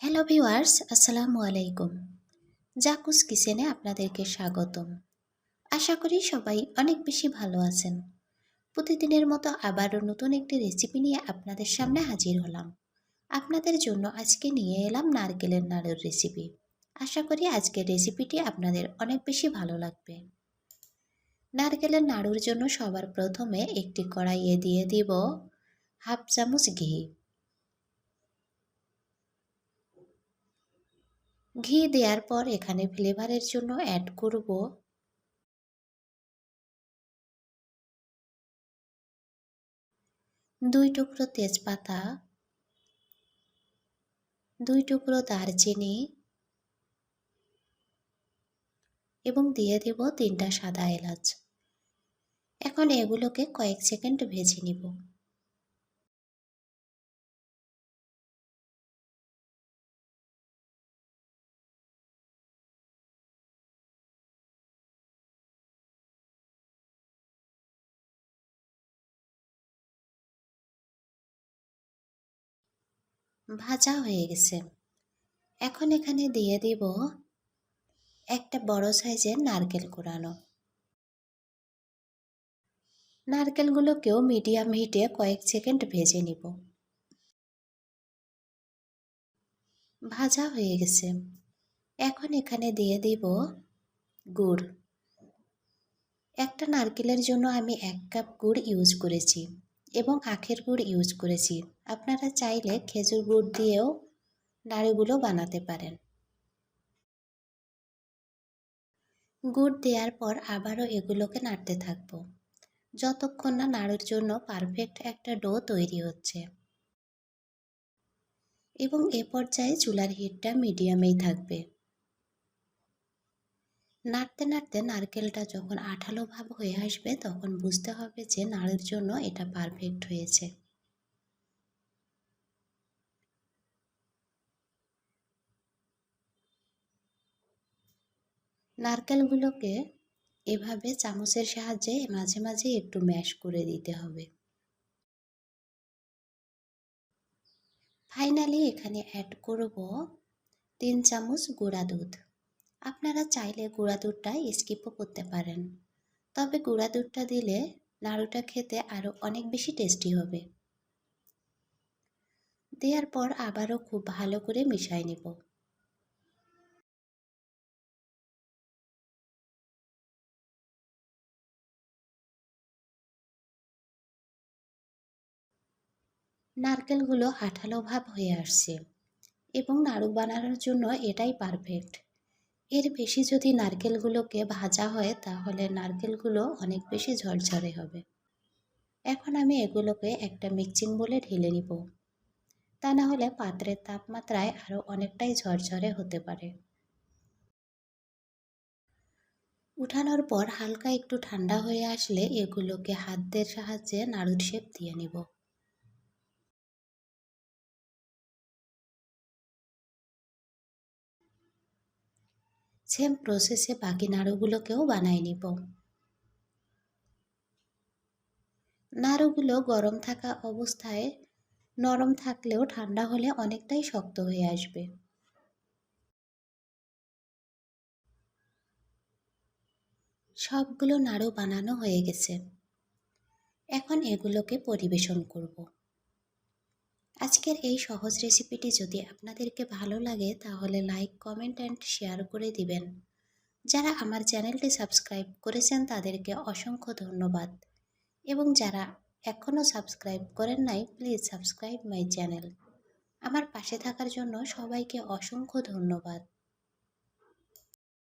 Hello viewers, আসসালামু আলাইকুম। জাকুস কিচেনে আপনাদেরকে স্বাগতম। আশা করি সবাই অনেক বেশি ভালো আছেন। প্রতিদিনের মতো আবারও নতুন একটি রেসিপি নিয়ে আপনাদের সামনে হাজির হলাম। আপনাদের জন্য আজকে নিয়ে এলাম নারকেলের নাড়ুর রেসিপি। আশা করি আজকের রেসিপিটি আপনাদের অনেক বেশি ভালো লাগবে। নারকেলের নাড়ুর জন্য সবার প্রথমে একটি কড়াইয়ে দিয়ে দিব হাফ চামচ ঘি। ঘি দেওয়ার পর এখানে ফ্লেভারের জন্য অ্যাড করব দুই টুকরো তেজপাতা, দুই টুকরো দারচিনি এবং দিয়ে দেব তিনটা সাদা এলাচ। এখন এগুলোকে কয়েক সেকেন্ড ভেজে নিব। ভাজা হয়ে গেছে। এখন এখানে দিয়ে দিব একটা বড় সাইজের নারকেল কোরানো নারকেলগুলোকেও মিডিয়াম হিটে কয়েক সেকেন্ড ভেজে নিব। ভাজা হয়ে গেছে। এখন এখানে দিয়ে দিব গুড়। একটা নারকেলের জন্য আমি এক কাপ গুড় ইউজ করেছি। এবং আখের গুড় ইউজ করেছি। আপনারা চাইলে খেজুর গুড় দিয়েও নাড়ুগুলো বানাতে পারেন। গুড় দেওয়ার পর আবারও এগুলোকে নাড়তে থাকব। যতক্ষণ না নাড়ুর জন্য পারফেক্ট একটা ডো তৈরি হচ্ছে। এবং এ পর্যায়ে চুলার হিটটা মিডিয়ামেই থাকবে। নাড়তে নাড়তে নারকেলটা যখন আঠালো ভাব হয়ে আসবে, তখন বুঝতে হবে যে নাড়ের জন্য এটা পারফেক্ট হয়েছে। নারকেলগুলোকে এভাবে চামচের সাহায্যে মাঝে মাঝে একটু ম্যাশ করে দিতে হবে। ফাইনালি এখানে অ্যাড করব তিন চামচ গুঁড়া দুধ। আপনারা চাইলে গুঁড়া দুধটা স্কিপও করতে পারেন। তবে গুঁড়া দুধটা দিলে নাড়ুটা খেতে আরও অনেক বেশি টেস্টি হবে। দেওয়ার পর আবারও খুব ভালো করে মিশাই নেব। নারকেলগুলো আঠালো ভাব হয়ে আসছে এবং নাড়ু বানানোর জন্য এটাই পারফেক্ট এর বেশি যদি নারকেলগুলোকে ভাজা হয়, তাহলে নারকেলগুলো অনেক বেশি ঝরঝরে হবে। এখন আমি এগুলোকে একটা মিক্সিং বলে ঢেলে নিব। তা না হলে পাত্রের তাপমাত্রায় আরও অনেকটাই ঝরঝরে হতে পারে। উঠানোর পর হালকা একটু ঠান্ডা হয়ে আসলে এগুলোকে হাতের সাহায্যে নাড়ুর শেপ দিয়ে নিব। সেম প্রসেসে বাকি নাড়ুগুলোকেও বানাই নিব। নাড়ুগুলো গরম থাকা অবস্থায় নরম থাকলেও ঠান্ডা হলে অনেকটাই শক্ত হয়ে আসবে। সবগুলো নাড়ু বানানো হয়ে গেছে। এখন এগুলোকে পরিবেশন করব। আজকের এই সহজ রেসিপিটি যদি আপনাদেরকে ভালো লাগে, তাহলে লাইক, কমেন্ট অ্যান্ড শেয়ার করে দিবেন। যারা আমার চ্যানেলটি সাবস্ক্রাইব করেছেন, তাদেরকে অসংখ্য ধন্যবাদ। এবং যারা এখনও সাবস্ক্রাইব করেন নাই, প্লিজ সাবস্ক্রাইব মাই চ্যানেল। আমার পাশে থাকার জন্য সবাইকে অসংখ্য ধন্যবাদ।